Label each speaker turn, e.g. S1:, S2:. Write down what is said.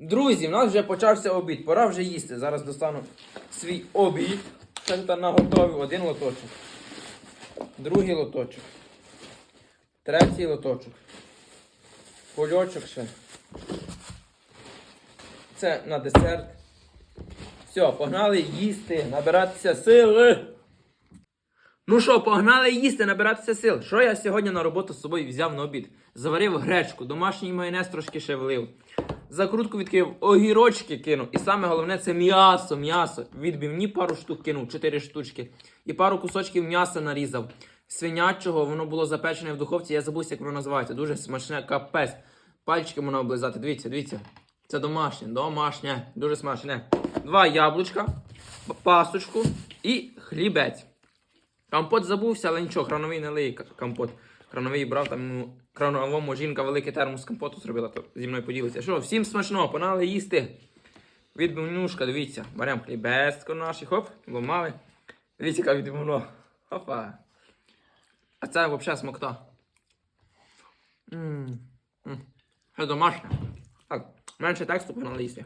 S1: Друзі, в нас вже почався обід. Пора вже їсти. Зараз достану свій обід. Тут наготовив один лоточок. Другий лоточок. Третій лоточок. Кульочок ще. Це на десерт. Все, погнали їсти, набиратися сили. Ну що, погнали їсти, набиратися сил. Що я сьогодні на роботу з собою взяв на обід? Заварив гречку, домашній майонез трошки ще влив. Закрутку відкрив, огірочки кинув. І саме головне це м'ясо, м'ясо. Відбивні пару штук кинув, 4 штучки. І пару кусочків м'яса нарізав. Свинячого, воно було запечене в духовці, я забувся, як воно називається. Дуже смачне, капець. Пальчики можна облизати. Дивіться, дивіться. Це домашнє, домашнє, дуже смачне. Два яблучка, пасочку і хлібець. Компот забувся, але нічого, крановий не лиє компот. Крановий брав там ну, крановому жінка великий термос компоту зробила, то зі мною поділиться. Що, всім смачного, погнали їсти. Відбивнюшка, дивіться. Беремо хлібецько наші, хоп, ломали. Дивіться, яка відбивно. Опа. А це взагалі смокта. Це домашнє. Так, менше тексту погнали їсти.